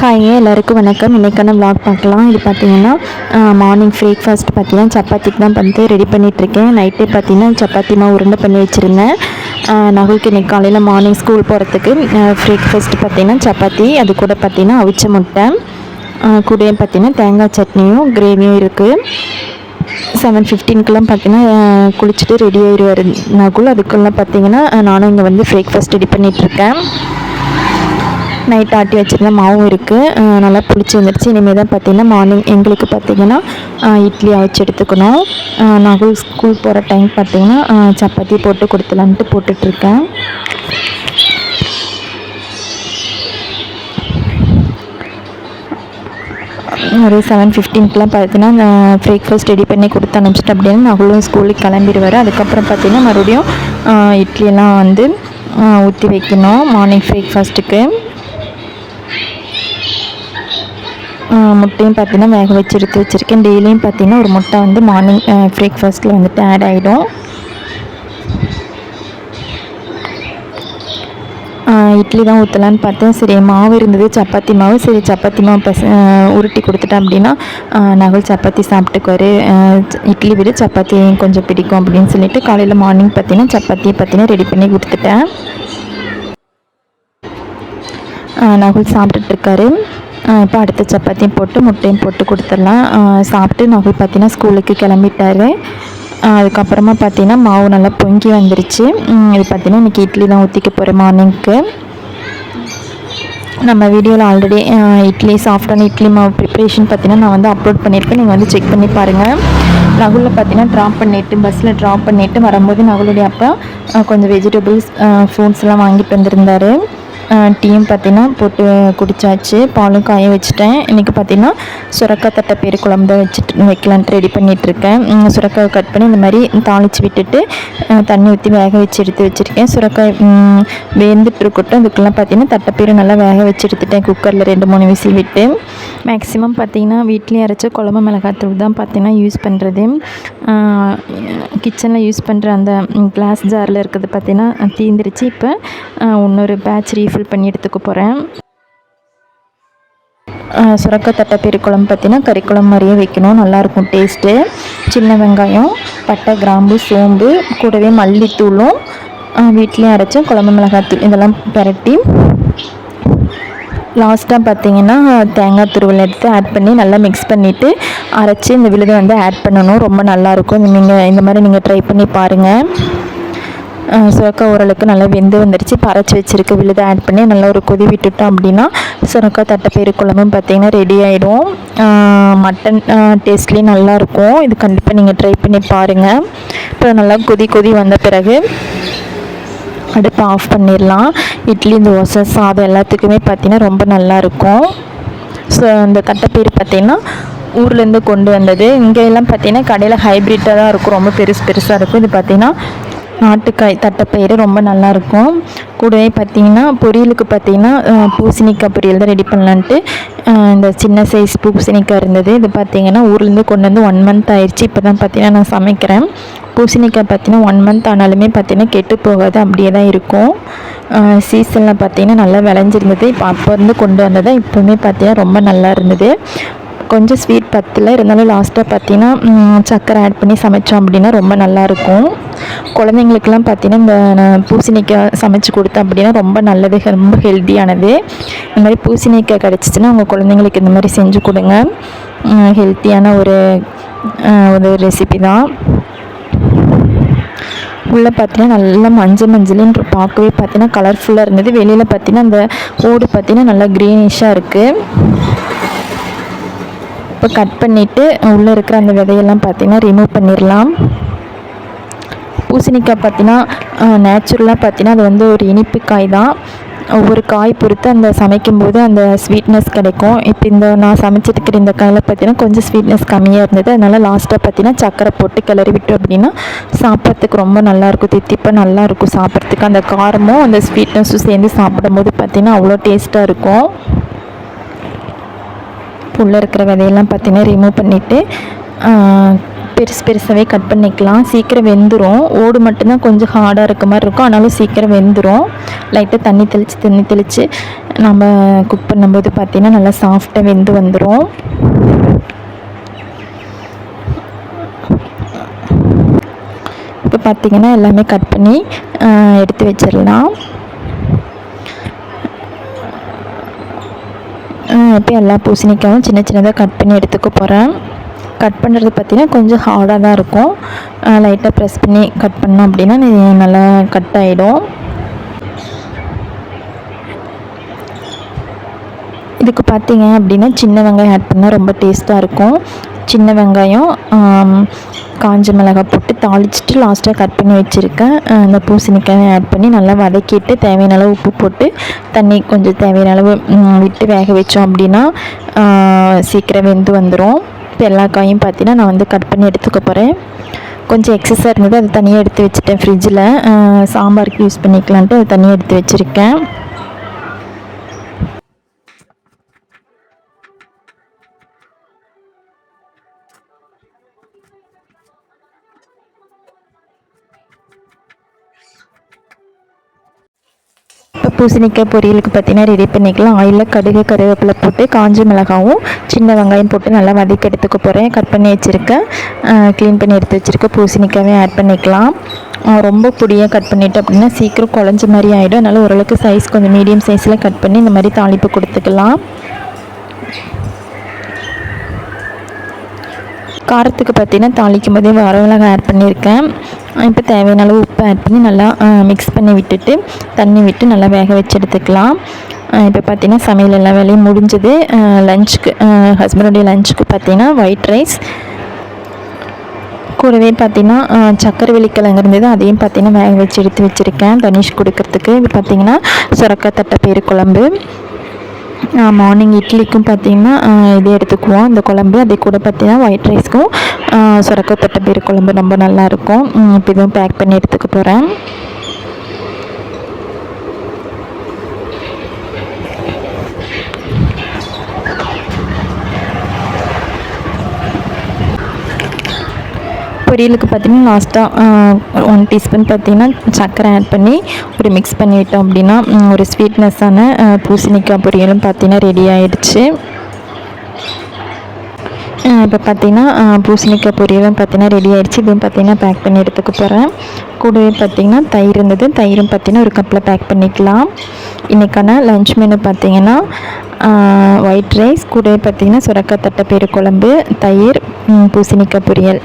Hi எல்லாருக்கும் வணக்கம். இன்றைக்கான vlog பார்க்கலாம். இது பார்த்தீங்கன்னா மார்னிங் பிரேக்ஃபாஸ்ட் பார்த்தீங்கன்னா சப்பாத்திக்கு தான் வந்து ரெடி பண்ணிகிட்ருக்கேன் நைட்டே பார்த்தீங்கன்னா சப்பாத்தி மாவு உருண்டை பண்ணி வச்சுருந்தேன். ஆஹ் நகுலுக்கு காலையில் மார்னிங் ஸ்கூல் போகிறதுக்கு பிரேக்ஃபாஸ்ட் பார்த்தீங்கன்னா சப்பாத்தி அது கூட பார்த்தீங்கன்னா அவிச்ச முட்டை கூட கூடயே பார்த்தீங்கன்னா தேங்காய் சட்னியும் கிரேவியும் இருக்குது செவன் ஃபிஃப்டீனுக்குலாம் பார்த்தீங்கன்னா குளிச்சுட்டு ரெடி ஆகிடுவார் நகுல் அதுக்குள்ளே பார்த்தீங்கன்னா நானும் இங்கே வந்து பிரேக்ஃபாஸ்ட் ரெடி பண்ணிகிட்ருக்கேன் நைட் ஆட்டி வச்சுருந்த மாவும் இருக்குது நல்லா புளிச்சு வந்துருச்சு. இனிமேல் தான் பார்த்தீங்கன்னா மார்னிங் எங்களுக்கு பார்த்தீங்கன்னா இட்லி அவிச்சு எடுத்துக்கணும். ஆஹ் நகுல் ஸ்கூல் போகிற டைம் பார்த்திங்கன்னா சப்பாத்தி போட்டு கொடுத்துலான்ட்டு போட்டுட்ருக்கேன். ஒரு செவன் ஃபிஃப்டீன்க்குலாம் பார்த்தீங்கன்னா பிரேக்ஃபாஸ்ட் ரெடி பண்ணி கொடுத்து அனுப்பிச்சிட்டு அப்படின்னு நகுலும் ஸ்கூலுக்கு கிளம்பிடுவார். அதுக்கப்புறம் பார்த்தீங்கன்னா மறுபடியும் இட்லியெல்லாம் வந்து ஊற்றி வைக்கணும். மார்னிங் பிரேக்ஃபாஸ்ட்டுக்கு முட்டையும் பார்த்தீங்கன்னா வேக வச்சு எடுத்து வச்சுருக்கேன். டெய்லியும் பார்த்தீங்கன்னா ஒரு முட்டை வந்து மார்னிங் பிரேக்ஃபாஸ்ட்டில் வந்துட்டு ஆட் ஆகிடும் இட்லி தான் ஊற்றலான்னு பார்த்தேன். சரி மாவு இருந்தது. சப்பாத்தி மாவு. சரி சப்பாத்தி மாவு பச உருட்டி கொடுத்துட்டேன் அப்படின்னா நகல் சப்பாத்தி சாப்பிட்டுக்குவாரு. இட்லி விட சப்பாத்தி கொஞ்சம் பிடிக்கும் அப்படின்னு சொல்லிட்டு காலையில் மார்னிங் பார்த்தீங்கன்னா சப்பாத்தி பார்த்தீங்கன்னா ரெடி பண்ணி கொடுத்துட்டேன். நகுல் சாப்பிட்டுட்டு இருக்காரு. இப்போ அடுத்த சப்பாத்தியும் போட்டு முட்டையும் போட்டு கொடுத்துடலாம். சாப்பிட்டு நகை பார்த்தீங்கன்னா ஸ்கூலுக்கு கிளம்பிட்டாரு. அதுக்கப்புறமா பார்த்தீங்கன்னா மாவு நல்லா பொங்கி வந்துருச்சு. இது பார்த்தீங்கன்னா இன்றைக்கி இட்லி தான் ஊற்றிக்க போகிறேன் மார்னிங்க்கு. நம்ம வீடியோவில் ஆல்ரெடி இட்லி சாஃப்டான இட்லி மாவு ப்ரிப்ரேஷன் பார்த்தீங்கன்னா நான் வந்து அப்லோட் பண்ணியிருக்கேன். நீங்கள் வந்து செக் பண்ணி பாருங்கள் நகுலில் பார்த்தீங்கன்னா ட்ராப் பண்ணிவிட்டு பஸ்ஸில் ட்ராப் பண்ணிவிட்டு வரும்போது நகுலுடைய அப்பா கொஞ்சம் வெஜிடபிள்ஸ் ஃப்ரூட்ஸ்லாம் வாங்கிட்டு வந்திருந்தாரு. டீயும் பார்த்திங்கன்னா போட்டு குடிச்சாச்சு. பாலும் காய வச்சுட்டேன். இன்றைக்கி பார்த்தீங்கன்னா சுரக்காய் தட்டைப்பயிறு குழம்பு தான் வச்சுட்டு வைக்கலான்ட்டு ரெடி பண்ணிகிட்ருக்கேன் சுரக்காய் கட் பண்ணி இந்த மாதிரி தாளித்து விட்டுட்டு தண்ணி ஊற்றி வேக வச்சு எடுத்து வச்சுருக்கேன். சுரக்காய் ம், வெந்துட்டு இருக்கட்டும். அதுக்கெல்லாம் பார்த்தீங்கன்னா தட்டைப்பயிறு நல்லா வேக வச்சு எடுத்துட்டேன். குக்கரில் ரெண்டு மூணு விசில் விட்டு. மேக்ஸிமம் பார்த்தீங்கன்னா வீட்லேயே அரைச்ச குழம்பு மிளகாத்தூள் தான் பார்த்திங்கன்னா யூஸ் பண்ணுறது கிச்சனில் யூஸ் பண்ணுற அந்த கிளாஸ் ஜாரில் இருக்கிறது பார்த்திங்கன்னா தீந்துருச்சு. இப்போ இன்னொரு பேட்ச் ரீஃப் ஃபில் பண்ணி எடுத்துக்க போகிறேன் சுரக்காய் தட்டைப்பயிறு குழம்பு பார்த்தீங்கன்னா கறிக்குழம்பு மாதிரியே வைக்கணும். நல்லாயிருக்கும் டேஸ்ட்டு சின்ன வெங்காயம் பட்டை கிராம்பு சோம்பு கூடவே மல்லித்தூளும் வீட்லேயும் அரைச்ச குழம்பு மிளகாத்தூள் இதெல்லாம் பிரட்டி. லாஸ்ட்டாக பார்த்தீங்கன்னா தேங்காய் துருவல் எடுத்து ஆட் பண்ணி நல்லா மிக்ஸ் பண்ணிவிட்டு அரைச்சி இந்த விழுதை வந்து ஆட் பண்ணணும். ரொம்ப நல்லாயிருக்கும் நீங்கள் இந்த மாதிரி நீங்கள் ட்ரை பண்ணி பாருங்கள் சுரக்காய் ஓரளவுக்கு நல்லா வெந்து வந்துடுச்சு பறச்சு அரைச்சி வச்சுருக்க. விழுதை ஆட் பண்ணி நல்லா ஒரு கொதி விட்டுட்டோம் அப்படின்னா சுரக்காய் தட்டைப்பயிறு குழம்பும் பார்த்திங்கன்னா ரெடி ஆகிடும் மட்டன் டேஸ்ட்லேயும் நல்லாயிருக்கும் இது கண்டிப்பாக நீங்கள் ட்ரை பண்ணி பாருங்கள் இப்போ நல்லா கொதி கொதி வந்த பிறகு அடுப்பை ஆஃப் பண்ணிடலாம். இட்லி தோசை சாதம் எல்லாத்துக்குமே பார்த்திங்கன்னா ரொம்ப நல்லா இருக்கும். ஸோ அந்த தட்டைப்பயிறு பார்த்திங்கன்னா ஊர்லேருந்து கொண்டு வந்தது. இங்கே எல்லாம் பார்த்தீங்கன்னா கடையில் ஹைப்ரிட்டாக தான் இருக்கும். ரொம்ப பெருசு பெருசாக இருக்கும். இது பார்த்தீங்கன்னா நாட்டுக்காய் தட்டைப்பயிறு ரொம்ப நல்லா இருக்கும் கூடவே பார்த்தீங்கன்னா பொரியலுக்கு பார்த்தீங்கன்னா பூசணிக்காய் பொரியல் தான் ரெடி பண்ணலான்ட்டு இந்த சின்ன சைஸ் பூசணிக்காய் இருந்தது. இது பார்த்தீங்கன்னா ஊர்லேருந்து கொண்டு வந்து ஒன் மந்த் ஆயிடுச்சு. இப்போ தான் பார்த்தீங்கன்னா நான் சமைக்கிறேன். பூசணிக்காய் பார்த்தீங்கன்னா ஒன் மந்த் ஆனாலுமே பார்த்தீங்கன்னா கெட்டு போகாது. அப்படியே தான் இருக்கும். சீசனில் பார்த்தீங்கன்னா நல்லா விளைஞ்சிருந்தது. இப்போ அப்போ இருந்து கொண்டு வந்தது இப்போவுமே பார்த்தீங்கன்னா ரொம்ப நல்லா இருந்தது. கொஞ்சம் ஸ்வீட் பத்தில் இருந்தாலும் லாஸ்ட்டாக பார்த்தீங்கன்னா சக்கரை சர்க்கரை ஆட் பண்ணி சமைச்சோம் அப்படின்னா ரொம்ப நல்லாயிருக்கும். குழந்தைங்களுக்கெல்லாம் பார்த்தீங்கன்னா இந்த நான் பூசணிக்காய் சமைச்சு கொடுத்தேன் அப்படின்னா ரொம்ப நல்லது ரொம்ப ஹெல்த்தியானது இந்த மாதிரி பூசணிக்காய் கிடச்சிச்சின்னா உங்கள் குழந்தைங்களுக்கு இந்த மாதிரி செஞ்சு கொடுங்க. ஹெல்த்தியான ஒரு ஒரு ரெசிபி தான். உள்ளே பார்த்தீங்கன்னா நல்லா மஞ்சள் மஞ்சள்னு பார்க்கவே பார்த்தீங்கன்னா கலர்ஃபுல்லாக இருந்தது. வெளியில் பார்த்தீங்கன்னா அந்த ஓடு பார்த்தீங்கன்னா நல்லா க்ரீனிஷாக இருக்குது இப்போ கட் பண்ணிவிட்டு உள்ளே இருக்கிற அந்த விதையெல்லாம் பார்த்தீங்கன்னா ரிமூவ் பண்ணிடலாம். பூசணிக்காய் பார்த்தீங்கன்னா நேச்சுரலாக பார்த்தீங்கன்னா அது வந்து ஒரு இனிப்பு காய் தான். ஒவ்வொரு காய் பொறுத்து அந்த சமைக்கும்போது அந்த ஸ்வீட்னஸ் கிடைக்கும். இப்போ இந்த நான் சமைச்சிருக்கிற இந்த காயில் பார்த்தீங்கன்னா கொஞ்சம் ஸ்வீட்னஸ் கம்மியாக இருந்தது. அதனால் லாஸ்ட்டாக பார்த்தீங்கன்னா சக்கரை போட்டு கிளறி விட்டோம் அப்படின்னா சாப்பிட்றதுக்கு ரொம்ப நல்லாயிருக்கும் தித்திப்பாக நல்லாயிருக்கும் சாப்பிட்றதுக்கு. அந்த காரமும் அந்த ஸ்வீட்னஸும் சேர்ந்து சாப்பிடும்போது பார்த்தீங்கன்னா அவ்வளோ டேஸ்ட்டாக இருக்கும். உள்ளே இருக்கிற விதையெல்லாம் பார்த்தீங்கன்னா ரிமூவ் பண்ணிவிட்டு பெருசு பெருசாகவே கட் பண்ணிக்கலாம். சீக்கிரம் வெந்துடும் ஓடு மட்டும்தான் கொஞ்சம் ஹார்டாக இருக்க மாதிரி இருக்கும். ஆனாலும் சீக்கிரம் வெந்துடும் லைட்டாக தண்ணி தெளித்து தண்ணி தெளித்து நம்ம குக் பண்ணும்போது பார்த்திங்கன்னா நல்லா சாஃப்டாக வெந்து வந்துடும் இப்போ பார்த்திங்கன்னா எல்லாமே கட் பண்ணி எடுத்து வச்சிடலாம். இப்போ எல்லா பூசணிக்காயும் சின்ன சின்னதாக கட் பண்ணி எடுத்துக்க போகிறேன் கட் பண்ணுறது பார்த்திங்கன்னா கொஞ்சம் ஹார்டாக தான் இருக்கும். லைட்டாக ப்ரெஸ் பண்ணி கட் பண்ணோம் அப்படின்னா நல்லா கட் ஆகிடும் இதுக்கு பார்த்தீங்க அப்படின்னா சின்ன வெங்காயம் ஆட் பண்ணால் ரொம்ப டேஸ்ட்டாக இருக்கும். சின்ன வெங்காயம் காஞ்ச மிளகாய் போட்டு தாளிச்சிட்டு லாஸ்ட்டாக கட் பண்ணி வச்சுருக்கேன். அந்த பூசணிக்காயை ஆட் பண்ணி நல்லா வதக்கிட்டு தேவையான அளவு உப்பு போட்டு தண்ணி கொஞ்சம் தேவையான அளவு விட்டு வேக வச்சோம் அப்படின்னா சீக்கிரம் வெந்து வந்துடும் இப்போ எல்லா காயும் பார்த்தீங்கன்னா நான் வந்து கட் பண்ணி எடுத்துக்க போகிறேன் கொஞ்சம் எக்ஸஸாக இருந்தது அது தனியாக எடுத்து வச்சுட்டேன் ஃப்ரிட்ஜில் சாம்பாருக்கு யூஸ் பண்ணிக்கலான்ட்டு அது தனியாக எடுத்து வச்சுருக்கேன். பூசணிக்காய் பொரியலுக்கு பார்த்தீங்கன்னா ரெடி பண்ணிக்கலாம். ஆயிலில் கடுகு கருவேப்பிலை போட்டு காஞ்ச மிளகாவும் சின்ன வெங்காயம் போட்டு நல்லா வதக்கி எடுத்துக்க போகிறேன் கட் பண்ணி வச்சுருக்கேன் க்ளீன் பண்ணி எடுத்து வச்சுருக்கேன் பூசணிக்காவே ஆட் பண்ணிக்கலாம். ரொம்ப பொடியாக கட் பண்ணிவிட்டு அப்படின்னா சீக்கிரம் குழஞ்ச மாதிரி ஆகிடும் அதனால் ஓரளவுக்கு சைஸ் கொஞ்சம் மீடியம் சைஸில் கட் பண்ணி இந்த மாதிரி தாளிப்பு கொடுத்துக்கலாம். காரத்துக்கு பார்த்தீங்கன்னா தாளிக்கும் போதே வரமிளகாய் ஆட் பண்ணியிருக்கேன். இப்போ தேவையான அளவு உப்பு ஆட் பண்ணி நல்லா மிக்ஸ் பண்ணி விட்டுட்டு தண்ணி விட்டு நல்லா வேக வச்சு எடுத்துக்கலாம். இப்போ பார்த்தீங்கன்னா சமையல் எல்லா வேலையும் முடிஞ்சது. லஞ்சுக்கு ஹஸ்பண்டுடைய லஞ்சுக்கு பார்த்தீங்கன்னா ஒயிட் ரைஸ் கூடவே பார்த்தீங்கன்னா சக்கரை வெளிக்கிழங்கு இருந்தது. அதையும் பார்த்தீங்கன்னா வேக வச்சு எடுத்து வச்சுருக்கேன். தனிஷ் கொடுக்கறதுக்கு. இது பார்த்தீங்கன்னா சுரக்காய் தட்டைப்பயிறு குழம்பு. மார்னிங் இட்லிக்கும் பார்த்திங்கன்னா இது எடுத்துக்குவோம். இந்த குழம்பு அதே கூட பார்த்தீங்கன்னா ஒயிட் ரைஸ்க்கும் சுரக்காய் தட்டைப்பயிறு குழம்பு ரொம்ப நல்லாயிருக்கும் இப்போ இதுவும் பேக் பண்ணி எடுத்துக்க போகிறேன் பொரியலுக்கு பார்த்தீங்கன்னா லாஸ்ட்டாக ஒன் டீஸ்பூன் பார்த்தீங்கன்னா சர்க்கரை ஆட் பண்ணி ஒரு மிக்ஸ் பண்ணிவிட்டோம் அப்படின்னா ஒரு ஸ்வீட்னஸ்ஸான பூசணிக்காய் பொரியலும் பார்த்தீங்கன்னா ரெடி ஆயிடுச்சு. இப்போ பார்த்தீங்கன்னா பூசணிக்காய் பொரியலும் பார்த்தீங்கன்னா ரெடி ஆகிடுச்சு இதுவும் பார்த்தீங்கன்னா பேக் பண்ணி எடுத்துக்க போகிறேன் கூடவே பார்த்தீங்கன்னா தயிர் இருந்தது. தயிரும் பார்த்தீங்கன்னா ஒரு கப்பில் பேக் பண்ணிக்கலாம். இன்றைக்கான லஞ்ச் மெனு பார்த்தீங்கன்னா ஒயிட் ரைஸ் கூடவே பார்த்தீங்கன்னா சுரக்காய் தட்டைப்பயிறு குழம்பு தயிர் பூசணிக்காய் பொரியல்.